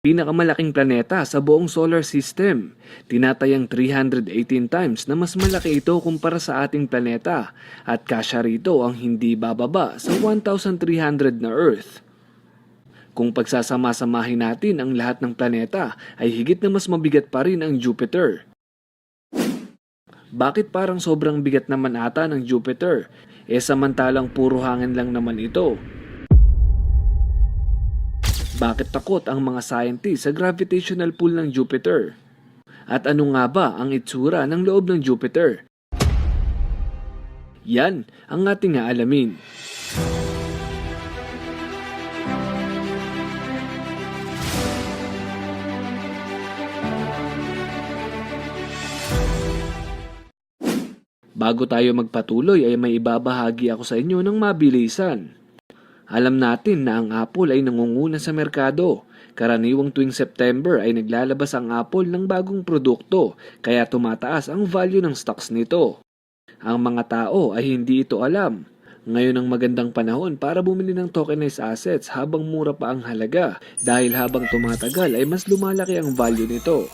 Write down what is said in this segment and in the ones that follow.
Pinakamalaking planeta sa buong solar system. Tinatayang 318 times na mas malaki ito kumpara sa ating planeta at kasya rito ang hindi bababa sa 1,300 na Earth. Kung pagsasama-samahin natin ang lahat ng planeta ay higit na mas mabigat pa rin ang Jupiter. Bakit parang sobrang bigat naman ata ng Jupiter? E samantalang puro hangin lang naman ito. Bakit takot ang mga scientists sa gravitational pull ng Jupiter? At ano nga ba ang itsura ng loob ng Jupiter? Yan ang ating aalamin. Bago tayo magpatuloy ay may ibabahagi ako sa inyo ng mabilisan. Alam natin na ang Apple ay nangunguna sa merkado. Karaniwang tuwing September ay naglalabas ang Apple ng bagong produkto kaya tumataas ang value ng stocks nito. Ang mga tao ay hindi ito alam. Ngayon ang magandang panahon para bumili ng tokenized assets habang mura pa ang halaga dahil habang tumatagal ay mas lumalaki ang value nito.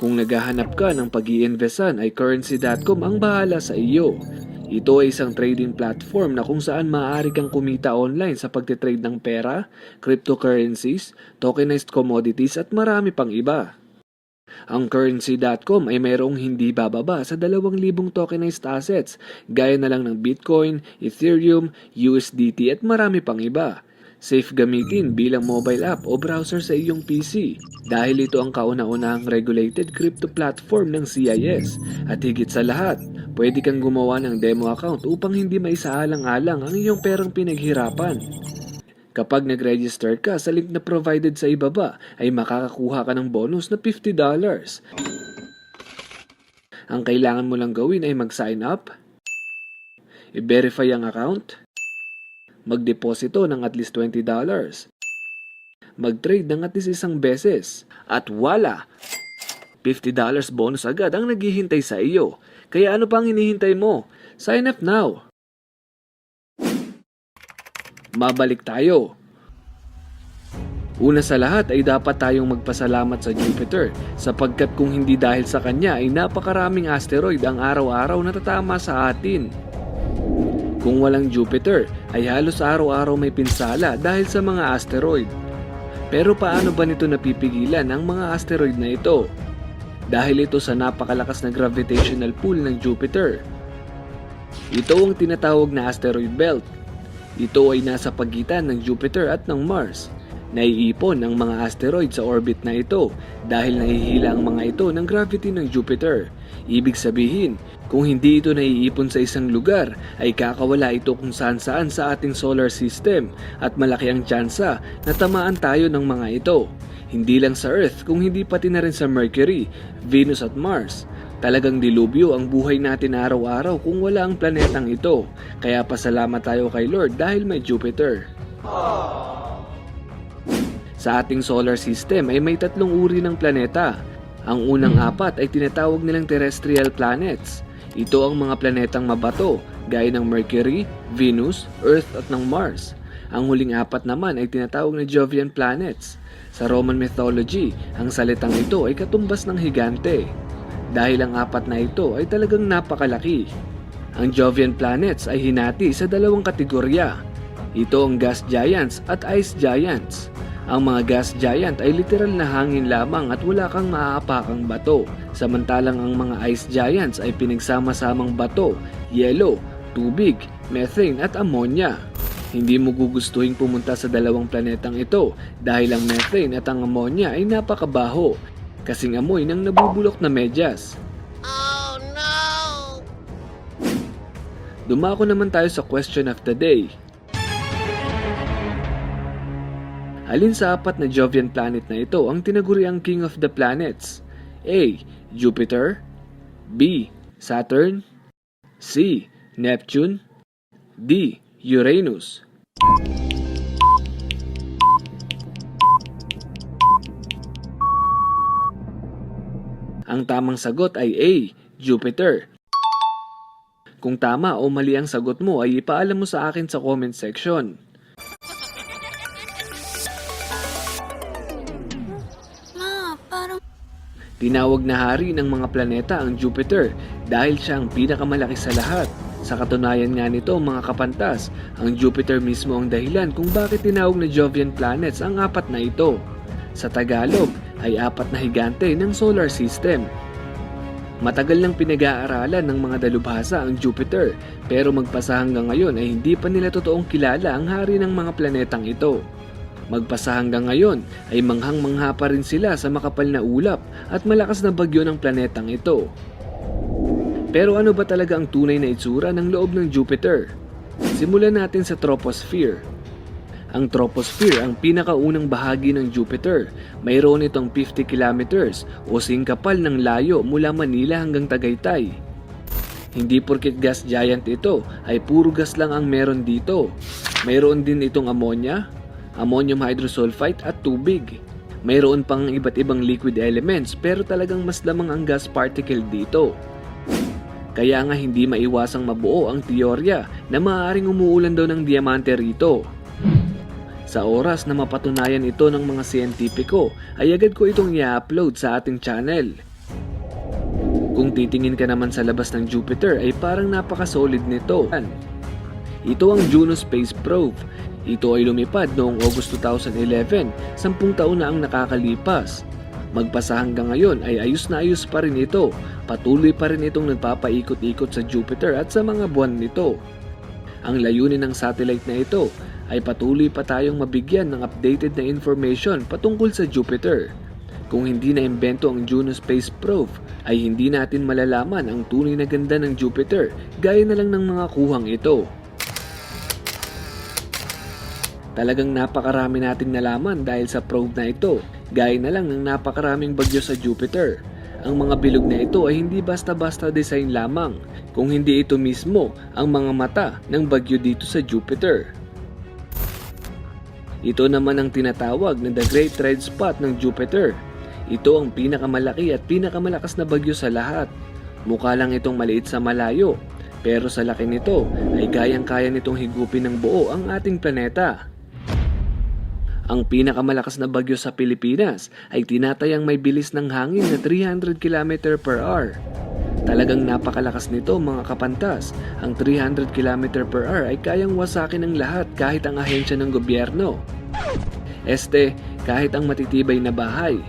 Kung naghahanap ka ng pag iinvestan ay currency.com ang bahala sa iyo. Ito ay isang trading platform na kung saan maaari kang kumita online sa pagtitrade ng pera, cryptocurrencies, tokenized commodities at marami pang iba. Ang currency.com ay mayroong hindi bababa sa 2,000 tokenized assets gaya na lang ng Bitcoin, Ethereum, USDT at marami pang iba. Safe gamitin bilang mobile app o browser sa iyong PC dahil ito ang kauna-unahang regulated crypto platform ng CIS. At higit sa lahat, pwede kang gumawa ng demo account upang hindi maisaalang-alang ang iyong perang pinaghirapan. Kapag nag-register ka sa link na provided sa ibaba, ay makakakuha ka ng bonus na $50. Ang kailangan mo lang gawin ay mag-sign up, i-verify ang account, magdeposito ng at least $20, mag-trade ng at least isang beses, at wala! $50 bonus agad ang naghihintay sa iyo. Kaya ano pang hinihintay mo? Sign up now! Mabalik tayo. Una sa lahat ay dapat tayong magpasalamat sa Jupiter sapagkat kung hindi dahil sa kanya ay napakaraming asteroid ang araw-araw na tatama sa atin. Kung walang Jupiter ay halos araw-araw may pinsala dahil sa mga asteroid. Pero paano ba nito napipigilan ang mga asteroid na ito? Dahil ito sa napakalakas na gravitational pull ng Jupiter. Ito ang tinatawag na asteroid belt. Ito ay nasa pagitan ng Jupiter at ng Mars. Naiipon ang mga asteroid sa orbit na ito dahil nahihila ang mga ito ng gravity ng Jupiter. Ibig sabihin, kung hindi ito naiipon sa isang lugar, ay kakawala ito kung saan saan sa ating solar system at malaki ang tsansa na tamaan tayo ng mga ito. Hindi lang sa Earth kung hindi pati na rin sa Mercury, Venus at Mars. Talagang dilubyo ang buhay natin araw-araw kung wala ang planetang ito. Kaya pasalamat tayo kay Lord dahil may Jupiter. Sa ating solar system ay may tatlong uri ng planeta. Ang unang apat ay tinatawag nilang terrestrial planets. Ito ang mga planetang mabato, gaya ng Mercury, Venus, Earth at ng Mars. Ang huling apat naman ay tinatawag na Jovian planets. Sa Roman mythology, ang salitang ito ay katumbas ng higante. Dahil ang apat na ito ay talagang napakalaki. Ang Jovian planets ay hinati sa dalawang kategorya. Ito ang gas giants at ice giants. Ang mga gas giant ay literal na hangin lamang at wala kang maaapakang bato. Samantalang ang mga ice giants ay pinagsama-samang bato, yelo, tubig, methane at ammonia. Hindi mo gugustuhin pumunta sa dalawang planetang ito dahil ang methane at ang ammonia ay napakabaho, kasing amoy ng nabubulok na medyas. Dumako naman tayo sa question of the day. Alin sa apat na Jovian planet na ito ang tinaguriang King of the Planets? A. Jupiter B. Saturn C. Neptune D. Uranus Ang tamang sagot ay A. Jupiter. Kung tama o mali ang sagot mo ay ipaalam mo sa akin sa comment section. Tinawag na hari ng mga planeta ang Jupiter dahil siya ang pinakamalaki sa lahat. Sa katunayan nga nito mga kapantas, ang Jupiter mismo ang dahilan kung bakit tinawag na Jovian planets ang apat na ito. Sa Tagalog ay apat na higante ng solar system. Matagal nang pinag-aaralan ng mga dalubhasa ang Jupiter pero magpasa hanggang ngayon ay hindi pa nila totoong kilala ang hari ng mga planetang ito. Magpasa hanggang ngayon ay manghang-mangha pa rin sila sa makapal na ulap at malakas na bagyo ng planetang ito. Pero ano ba talaga ang tunay na itsura ng loob ng Jupiter? Simulan natin sa troposphere. Ang troposphere ang pinakaunang bahagi ng Jupiter. Mayroon itong 50 kilometers o singkapal ng layo mula Manila hanggang Tagaytay. Hindi porket gas giant ito ay puro gas lang ang meron dito. Mayroon din itong ammonia, ammonium hydrosulfite at tubig. Mayroon pang iba't ibang liquid elements pero talagang mas lamang ang gas particle dito. Kaya nga hindi maiwasang mabuo ang teorya na maaaring umuulan daw ng diamante rito. Sa oras na mapatunayan ito ng mga siyentipiko, ay agad ko itong i-upload sa ating channel. Kung titingin ka naman sa labas ng Jupiter ay parang napaka-solid nito. Ito ang Juno Space Probe. Ito ay lumipad noong August 2011, sampung taon na ang nakakalipas. Magpasa hanggang ngayon ay ayos na ayos pa rin ito. Patuloy pa rin itong nagpapaikot-ikot sa Jupiter at sa mga buwan nito. Ang layunin ng satellite na ito ay patuloy pa tayong mabigyan ng updated na information patungkol sa Jupiter. Kung hindi na imbento ang Juno Space Probe, ay hindi natin malalaman ang tunay na ganda ng Jupiter gaya na lang ng mga kuhang ito. Talagang napakarami nating nalaman dahil sa probe na ito, gaya na lang ng napakaraming bagyo sa Jupiter. Ang mga bilog na ito ay hindi basta-basta design lamang, kung hindi ito mismo ang mga mata ng bagyo dito sa Jupiter. Ito naman ang tinatawag na the Great Red Spot ng Jupiter. Ito ang pinakamalaki at pinakamalakas na bagyo sa lahat. Mukha lang itong maliit sa malayo, pero sa laki nito ay kayang-kaya nitong higupin ng buo ang ating planeta. Ang pinakamalakas na bagyo sa Pilipinas ay tinatayang may bilis ng hangin na 300 km per hour. Talagang napakalakas nito mga kapantas. Ang 300 km per hour ay kayang wasakin ng lahat kahit ang ahensya ng gobyerno. Este, kahit ang matitibay na bahay.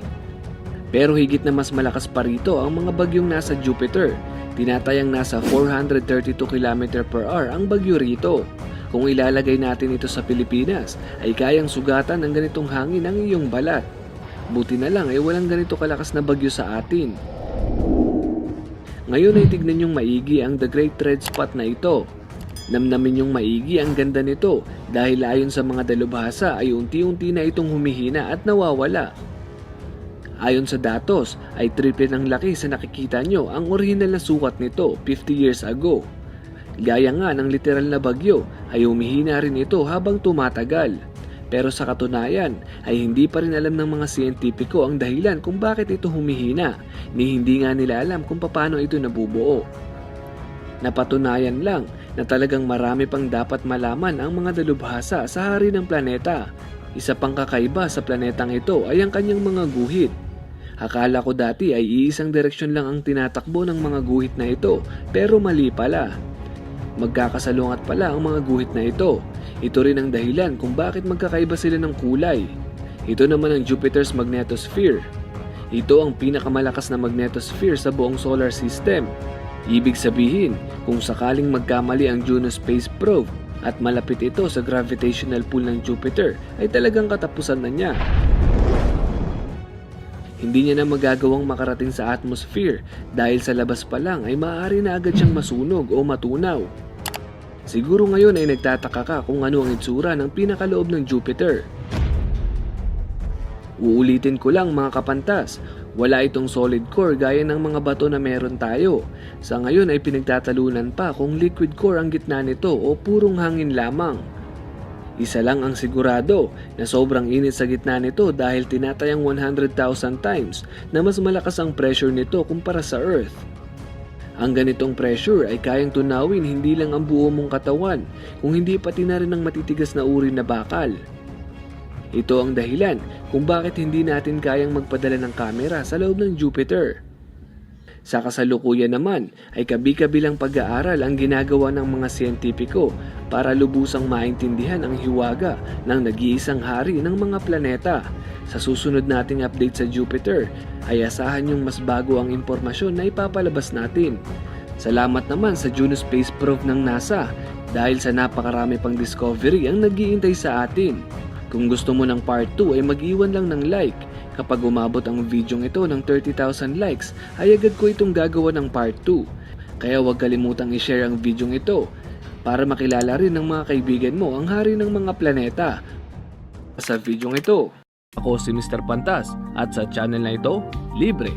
Pero higit na mas malakas pa rito ang mga bagyong nasa Jupiter. Tinatayang nasa 432 km per hour ang bagyo rito. Kung ilalagay natin ito sa Pilipinas, ay kayang sugatan ng ganitong hangin ang iyong balat. Buti na lang ay walang ganito kalakas na bagyo sa atin. Ngayon ay tignan yung maigi ang The Great Red Spot na ito. Namnamin yung maigi ang ganda nito dahil ayon sa mga dalubhasa ay unti-unti na itong humihina at nawawala. Ayon sa datos ay triple ng laki sa nakikita nyo ang orihinal na sukat nito 50 years ago. Gaya nga ng literal na bagyo ay humihina rin ito habang tumatagal. Pero sa katunayan ay hindi pa rin alam ng mga siyentipiko ang dahilan kung bakit ito humihina ni hindi nga nila alam kung paano ito nabubuo. Napatunayan lang na talagang marami pang dapat malaman ang mga dalubhasa sa hari ng planeta. Isa pang kakaiba sa planetang ito ay ang kanyang mga guhit. Akala ko dati ay iisang direksyon lang ang tinatakbo ng mga guhit na ito pero mali pala. Magkakasalungat pala ang mga guhit na ito. Ito rin ang dahilan kung bakit magkakaiba sila ng kulay. Ito naman ang Jupiter's magnetosphere. Ito ang pinakamalakas na magnetosphere sa buong solar system. Ibig sabihin, kung sakaling magkamali ang Juno Space Probe at malapit ito sa gravitational pull ng Jupiter, ay talagang katapusan na niya. Hindi niya na magagawang makarating sa atmosphere dahil sa labas pa lang ay maaari na agad siyang masunog o matunaw. Siguro ngayon ay nagtataka ka kung ano ang itsura ng pinakaloob ng Jupiter. Uulitin ko lang mga kapantas, wala itong solid core gaya ng mga bato na meron tayo. Sa ngayon ay pinagtatalunan pa kung liquid core ang gitna nito o purong hangin lamang. Isa lang ang sigurado na sobrang init sa gitna nito dahil tinatayang 100,000 times na mas malakas ang pressure nito kumpara sa Earth. Ang ganitong pressure ay kayang tunawin hindi lang ang buo mong katawan, kung hindi pati na rin ang matitigas na uri na bakal. Ito ang dahilan kung bakit hindi natin kayang magpadala ng kamera sa loob ng Jupiter. Sa kasalukuyan naman ay kabi-kabilang pag-aaral ang ginagawa ng mga siyentipiko para lubusang maintindihan ang hiwaga ng nag-iisang hari ng mga planeta. Sa susunod nating update sa Jupiter ay asahan yung mas bago ang impormasyon na ipapalabas natin. Salamat naman sa Juno Space Probe ng NASA dahil sa napakarami pang discovery ang nag-iintay sa atin. Kung gusto mo ng part 2 ay mag-iwan lang ng like. Kapag umabot ang video ito ng 30,000 likes ay agad ko itong gagawa ng part 2. Kaya huwag kalimutang i-share ang video ito para makilala rin ng mga kaibigan mo ang hari ng mga planeta. Sa video ito, ako si Mr. Pantas at sa channel na ito, libre